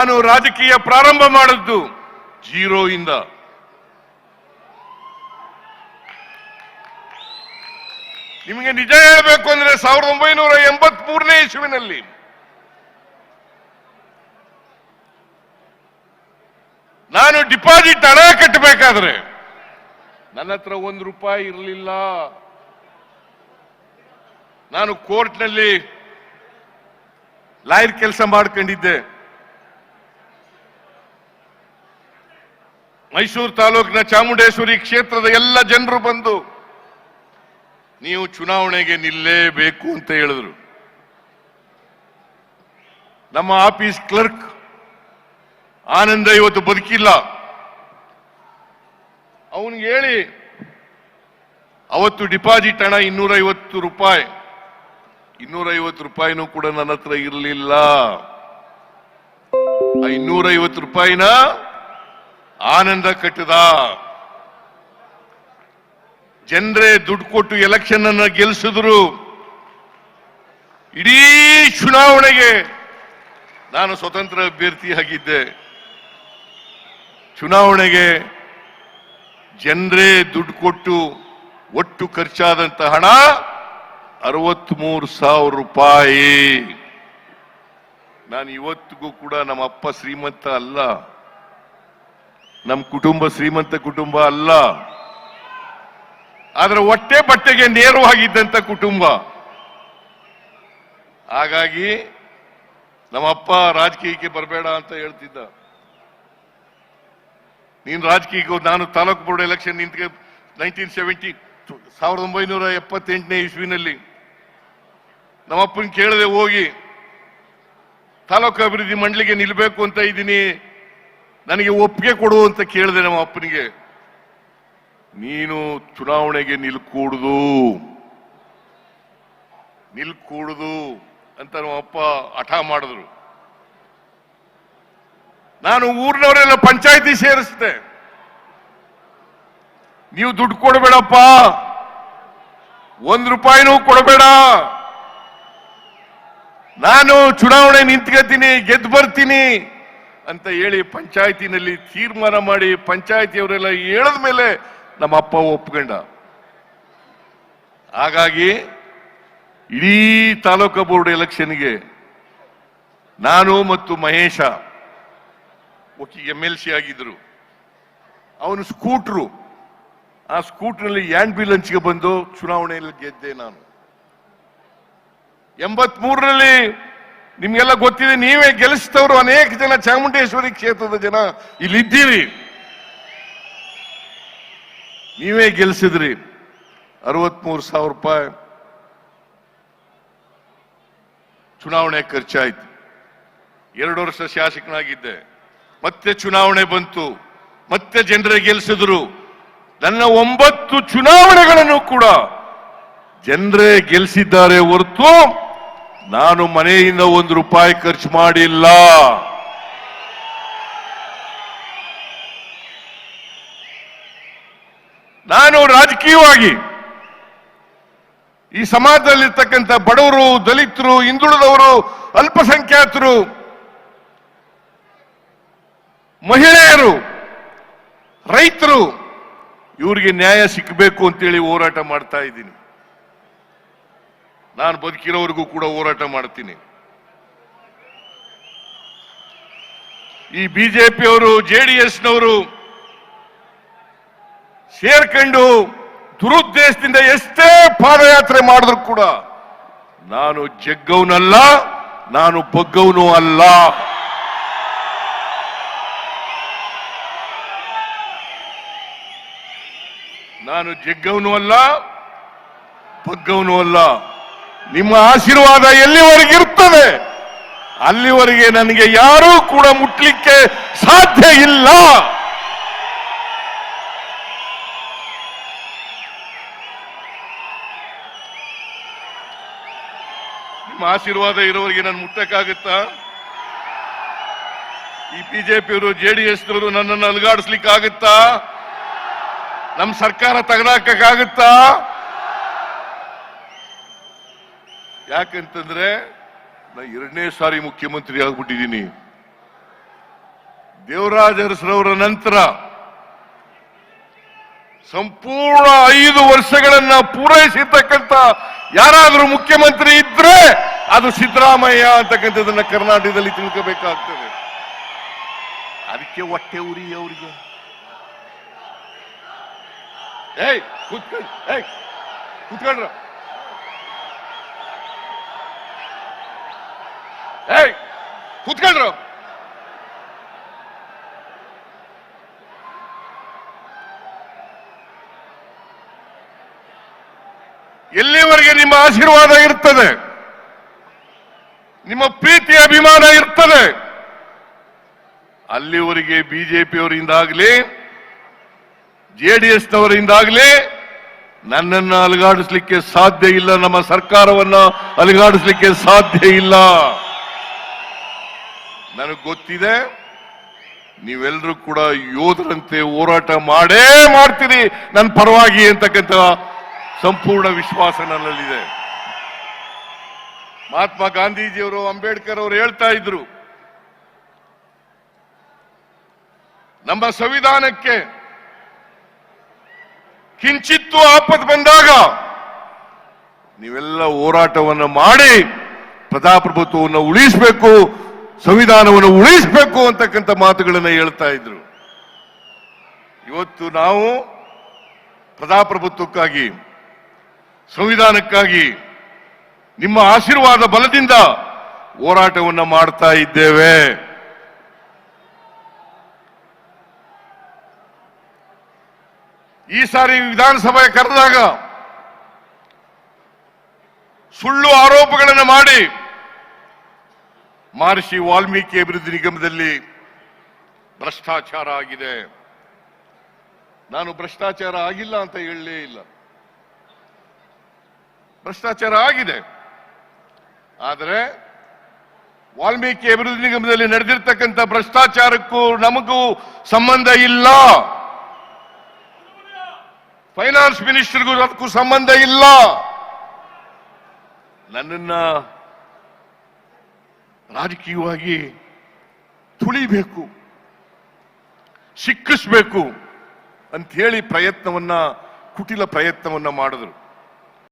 ನಾನು ರಾಜಕೀಯ ಪ್ರಾರಂಭ ಮಾಡಿದ್ದು ಜೀರೋ ಇಂದ. ನಿಮಗೆ ನಿಜ ಹೇಳಬೇಕು ಅಂದ್ರೆ ಸಾವಿರದ ಒಂಬೈನೂರ ಎಂಬತ್ ಮೂರನೇ ಇಸುವಿನಲ್ಲಿ ನಾನು ಡಿಪಾಸಿಟ್ ಹಣ ಕಟ್ಟಬೇಕಾದ್ರೆ ನನ್ನ ಹತ್ರ ಒಂದು ರೂಪಾಯಿ ಇರಲಿಲ್ಲ. ನಾನು ಕೋರ್ಟ್ನಲ್ಲಿ ಲಾಯರ್ ಕೆಲಸ ಮಾಡ್ಕೊಂಡಿದ್ದೆ. ಮೈಸೂರು ತಾಲೂಕಿನ ಚಾಮುಂಡೇಶ್ವರಿ ಕ್ಷೇತ್ರದ ಎಲ್ಲ ಜನರು ಬಂದು, ನೀವು ಚುನಾವಣೆಗೆ ನಿಲ್ಲೇಬೇಕು ಅಂತ ಹೇಳಿದ್ರು. ನಮ್ಮ ಆಫೀಸ್ ಕ್ಲರ್ಕ್ ಆನಂದ ಇವತ್ತು ಬದುಕಿಲ್ಲ. ಅವನಿಗೆ ಹೇಳಿ, ಅವತ್ತು ಡಿಪಾಸಿಟ್ ಹಣ ಇನ್ನೂರೈವತ್ತು ರೂಪಾಯಿ. ಇನ್ನೂರೈವತ್ತು ರೂಪಾಯಿನೂ ಕೂಡ ನನ್ನ ಹತ್ರ ಇರಲಿಲ್ಲ. ಆ ಇನ್ನೂರೈವತ್ತು ರೂಪಾಯಿನ ಆನಂದ ಕಟ್ಟಿದ. ಜನರೇ ದುಡ್ಡು ಕೊಟ್ಟು ಎಲೆಕ್ಷನ್ ಅನ್ನು ಗೆಲ್ಲಿಸಿದ್ರು ಇಡೀ ಚುನಾವಣೆಗೆ ನಾನು ಸ್ವತಂತ್ರ ಅಭ್ಯರ್ಥಿಯಾಗಿದ್ದೆ. ಚುನಾವಣೆಗೆ ಜನರೇ ದುಡ್ಡು ಕೊಟ್ಟು ಒಟ್ಟು ಖರ್ಚಾದಂತ ಹಣ ಅರವತ್ಮೂರು ಸಾವಿರ ರೂಪಾಯಿ. ನಾನು ಇವತ್ತಿಗೂ ಕೂಡ ನಮ್ಮ ಅಪ್ಪ ಶ್ರೀಮಂತ ಅಲ್ಲ. ನಮ್ಮ ಕುಟುಂಬ ಶ್ರೀಮಂತ ಕುಟುಂಬ ಅಲ್ಲ. ಆದ್ರೆ ಹೊಟ್ಟೆ ಬಟ್ಟೆಗೆ ನೇರವಾಗಿದ್ದಂತ ಕುಟುಂಬ. ಹಾಗಾಗಿ ನಮ್ಮಪ್ಪ ರಾಜಕೀಯಕ್ಕೆ ಬರಬೇಡ ಅಂತ ಹೇಳ್ತಿದ್ದ. ನೀನು ರಾಜಕೀಯಕ್ಕೆ ನಾನು ತಾಲೂಕು ಬೋರ್ಡ್ ಎಲೆಕ್ಷನ್ ನಿಂತ್ಗೆ ನೈನ್ಟೀನ್ ಸೆವೆಂಟಿ ಸಾವಿರದ ಒಂಬೈನೂರ ಎಪ್ಪತ್ತೆಂಟನೇ ಇಸ್ವಿನಲ್ಲಿ ನಮ್ಮಪ್ಪನ ಕೇಳದೆ ಹೋಗಿ, ತಾಲೂಕು ಅಭಿವೃದ್ಧಿ ಮಂಡಳಿಗೆ ನಿಲ್ಬೇಕು ಅಂತ ಇದ್ದೀನಿ. ನನಗೆ ಒಪ್ಪಿಗೆ ಕೊಡು ಅಂತ ಕೇಳಿದೆ ನಮ್ಮ ಅಪ್ಪನಿಗೆ. ನೀನು ಚುನಾವಣೆಗೆ ನಿಲ್ಕೂಡುದು. ನಿಲ್ಕೂಡುದು ಅಂತ ನಮ್ಮ ಅಪ್ಪ ಹಠ ಮಾಡಿದ್ರು. ನಾನು ಊರಿನವರೆಲ್ಲ ಪಂಚಾಯತಿ ಸೇರಿಸ್ದೆ. ನೀವು ದುಡ್ಡು ಕೊಡಬೇಡಪ್ಪ. ಒಂದ್ ರೂಪಾಯಿನೂ ಕೊಡಬೇಡ. ನಾನು ಚುನಾವಣೆ ನಿಂತ್ಕೊತೀನಿ ಗೆದ್ದು ಬರ್ತೀನಿ. ಅಂತ ಹೇಳಿ ಪಂಚಾಯತಿನಲ್ಲಿ ತೀರ್ಮಾನ ಮಾಡಿ ಪಂಚಾಯತಿಯವರೆಲ್ಲ ಹೇಳದ ಮೇಲೆ ನಮ್ಮ ಅಪ್ಪ ಒಪ್ಕೊಂಡ. ಹಾಗಾಗಿ ಇಡೀ ತಾಲೂಕು ಬೋರ್ಡ್ ಎಲೆಕ್ಷನ್ಗೆ ನಾನು ಮತ್ತು ಮಹೇಶ ಎಂ ಎಲ್ ಸಿ ಆಗಿದ್ರು ಅವನು ಸ್ಕೂಟ್ರು. ಆ ಬಿಲ್ ಹಂಚಿಗೆ ಬಂದು ಚುನಾವಣೆಯಲ್ಲಿ ಗೆದ್ದೆ ನಾನು. ಎಂಬತ್ ಮೂರರಲ್ಲಿ ನಿಮ್ಗೆಲ್ಲ ಗೊತ್ತಿದೆ, ನೀವೇ ಗೆಲ್ಲಿಸಿದವರು ಅನೇಕ ಜನ ಚಾಮುಂಡೇಶ್ವರಿ ಕ್ಷೇತ್ರದ ಜನ ಇಲ್ಲಿದ್ದೀರಿ. ನೀವೇ ಗೆಲ್ಲಿಸಿದ್ರಿ. ಅರವತ್ಮೂರು ಸಾವಿರ ರೂಪಾಯಿ ಚುನಾವಣೆ ಖರ್ಚಾಯ್ತು. ಎರಡು ವರ್ಷ ಶಾಸಕನಾಗಿದ್ದೆ. ಮತ್ತೆ ಚುನಾವಣೆ ಬಂತು. ಮತ್ತೆ ಜನರೇ ಗೆಲ್ಲಿಸಿದ್ರು. ನನ್ನ ಒಂಬತ್ತು ಚುನಾವಣೆಗಳನ್ನು ಕೂಡ ಜನರೇ ಗೆಲ್ಲಿಸಿದ್ದಾರೆ ಹೊರತು ನಾನು ಮನೆಯಿಂದ ಒಂದು ರೂಪಾಯಿ ಖರ್ಚು ಮಾಡಿಲ್ಲ. ನಾನು ರಾಜಕೀಯವಾಗಿ ಈ ಸಮಾಜದಲ್ಲಿರ್ತಕ್ಕಂಥ ಬಡವರು, ದಲಿತರು, ಹಿಂದುಳಿದವರು, ಅಲ್ಪಸಂಖ್ಯಾತರು, ಮಹಿಳೆಯರು, ರೈತರು, ಇವರಿಗೆ ನ್ಯಾಯ ಸಿಕ್ಕಬೇಕು ಅಂತೇಳಿ ಹೋರಾಟ ಮಾಡ್ತಾ ಇದ್ದೀನಿ. ನಾನು ಬದುಕಿರೋವರೆಗೂ ಕೂಡ ಹೋರಾಟ ಮಾಡ್ತೀನಿ. ಈ ಬಿಜೆಪಿಯವರು ಎಸ್ನವರು ಸೇರ್ಕೊಂಡು ದುರುದ್ದೇಶದಿಂದ ಎಷ್ಟೇ ಪಾದಯಾತ್ರೆ ಮಾಡಿದ್ರು ಕೂಡ ನಾನು ಜಗ್ಗವನಲ್ಲ, ನಾನು ಬಗ್ಗವನು ಅಲ್ಲ. ನಾನು ಜಗ್ಗವನು ಅಲ್ಲ, ಬಗ್ಗವನು ಅಲ್ಲ. ನಿಮ್ಮ ಆಶೀರ್ವಾದ ಎಲ್ಲಿವರೆಗಿರ್ತದೆ ಅಲ್ಲಿವರೆಗೆ ನನಗೆ ಯಾರೂ ಕೂಡ ಮುಟ್ಲಿಕ್ಕೆ ಸಾಧ್ಯ ಇಲ್ಲ. ನಿಮ್ಮ ಆಶೀರ್ವಾದ ಇರೋವರೆಗೆ ನಾನು ಮುಟ್ಟಕ್ಕಾಗುತ್ತಾ? ಈ ಬಿಜೆಪಿಯವರು ಜೆ ಡಿ ಎಸ್ನವರು ನನ್ನನ್ನು ಅಲುಗಾಡಿಸ್ಲಿಕ್ಕಾಗುತ್ತಾ? ನಮ್ಮ ಸರ್ಕಾರ ತೆಗೆದಾಕಕ್ಕಾಗುತ್ತಾ? ಯಾಕಂತಂದ್ರೆ ನಾ ಎರಡನೇ ಸಾರಿ ಮುಖ್ಯಮಂತ್ರಿ ಆಗ್ಬಿಟ್ಟಿದ್ದೀನಿ. ದೇವರಾಜ ಅರಸರವರ ನಂತರ ಸಂಪೂರ್ಣ ಐದು ವರ್ಷಗಳನ್ನ ಪೂರೈಸಿರ್ತಕ್ಕಂಥ ಯಾರಾದರೂ ಮುಖ್ಯಮಂತ್ರಿ ಇದ್ರೆ ಅದು ಸಿದ್ದರಾಮಯ್ಯ ಅಂತಕ್ಕಂಥದ್ದನ್ನ ಕರ್ನಾಟಕದಲ್ಲಿ ತಿಳ್ಕೋಬೇಕಾಗ್ತದೆ. ಅದಕ್ಕೆ ಹೊಟ್ಟೆ ಉರಿ ಅವರಿಗೆ. ಏಯ್ ಕೂತ್ಕೊಳ್ಳಿ ಏಯ್ ಏಯ್ ಕೂತ್ಕೊಳ್ರ ಎಲ್ಲಿವರೆಗೆ ನಿಮ್ಮ ಆಶೀರ್ವಾದ ಇರ್ತದೆ? ನಿಮ್ಮ ಪ್ರೀತಿ ಅಭಿಮಾನ ಇರ್ತದೆ? ಅಲ್ಲಿವರೆಗೆ ಬಿಜೆಪಿಯವರಿಂದಾಗಲಿ ಜೆಡಿಎಸ್ನವರಿಂದಾಗಲಿ ನನ್ನನ್ನು ಅಲುಗಾಡಿಸ್ಲಿಕ್ಕೆ ಸಾಧ್ಯ ಇಲ್ಲ, ನಮ್ಮ ಸರ್ಕಾರವನ್ನ ಅಲುಗಾಡಿಸ್ಲಿಕ್ಕೆ ಸಾಧ್ಯ ಇಲ್ಲ. ನನಗೆ ಗೊತ್ತಿದೆ ನೀವೆಲ್ಲರೂ ಕೂಡ ಯೋಧರಂತೆ ಹೋರಾಟ ಮಾಡೇ ಮಾಡ್ತೀರಿ. ನನ್ನ ಪರವಾಗಿ ಅಂತಕ್ಕಂಥ ಸಂಪೂರ್ಣ ವಿಶ್ವಾಸ ನನ್ನಲ್ಲಿದೆ. ಮಹಾತ್ಮ ಗಾಂಧೀಜಿಯವರು, ಅಂಬೇಡ್ಕರ್ ಅವರು ಹೇಳ್ತಾ ಇದ್ರು, ನಮ್ಮ ಸಂವಿಧಾನಕ್ಕೆ ಕಿಂಚಿತ್ತು ಆಪತ್ತು ಬಂದಾಗ ನೀವೆಲ್ಲ ಹೋರಾಟವನ್ನು ಮಾಡಿ, ಪ್ರಜಾಪ್ರಭುತ್ವವನ್ನು ಉಳಿಸಬೇಕು ಸಂವಿಧಾನವನ್ನು ಉಳಿಸಬೇಕು ಅಂತಕ್ಕಂಥ ಮಾತುಗಳನ್ನು ಹೇಳ್ತಾ ಇದ್ರು. ಇವತ್ತು ನಾವು ಪ್ರಜಾಪ್ರಭುತ್ವಕ್ಕಾಗಿ, ಸಂವಿಧಾನಕ್ಕಾಗಿ, ನಿಮ್ಮ ಆಶೀರ್ವಾದ ಬಲದಿಂದ ಹೋರಾಟವನ್ನು ಮಾಡ್ತಾ ಇದ್ದೇವೆ. ಈ ಸಾರಿ ವಿಧಾನಸಭೆ ಕರೆದಾಗ ಸುಳ್ಳು ಆರೋಪಗಳನ್ನು ಮಾಡಿ ಮಹರ್ಷಿ ವಾಲ್ಮೀಕಿ ಅಭಿವೃದ್ಧಿ ನಿಗಮದಲ್ಲಿ ಭ್ರಷ್ಟಾಚಾರ ಆಗಿದೆ. ನಾನು ಭ್ರಷ್ಟಾಚಾರ ಆಗಿಲ್ಲ ಅಂತ ಹೇಳಲೇ ಇಲ್ಲ. ಭ್ರಷ್ಟಾಚಾರ ಆಗಿದೆ. ಆದರೆ ವಾಲ್ಮೀಕಿ ಅಭಿವೃದ್ಧಿ ನಿಗಮದಲ್ಲಿ ನಡೆದಿರ್ತಕ್ಕಂಥ ಭ್ರಷ್ಟಾಚಾರಕ್ಕೂ ನಮಗೂ ಸಂಬಂಧ ಇಲ್ಲ. ಫೈನಾನ್ಸ್ ಮಿನಿಸ್ಟರ್ಗೂ ಅದಕ್ಕೂ ಸಂಬಂಧ ಇಲ್ಲ. ನನ್ನನ್ನ ರಾಜಕೀಯವಾಗಿ ತುಳಿಬೇಕು ಸಿಕ್ಕಿಸ್ಬೇಕು ಅಂತ ಪ್ರಯತ್ನವನ್ನ ಕುಟಿಲ ಪ್ರಯತ್ನವನ್ನ ಮಾಡಿದ್ರು.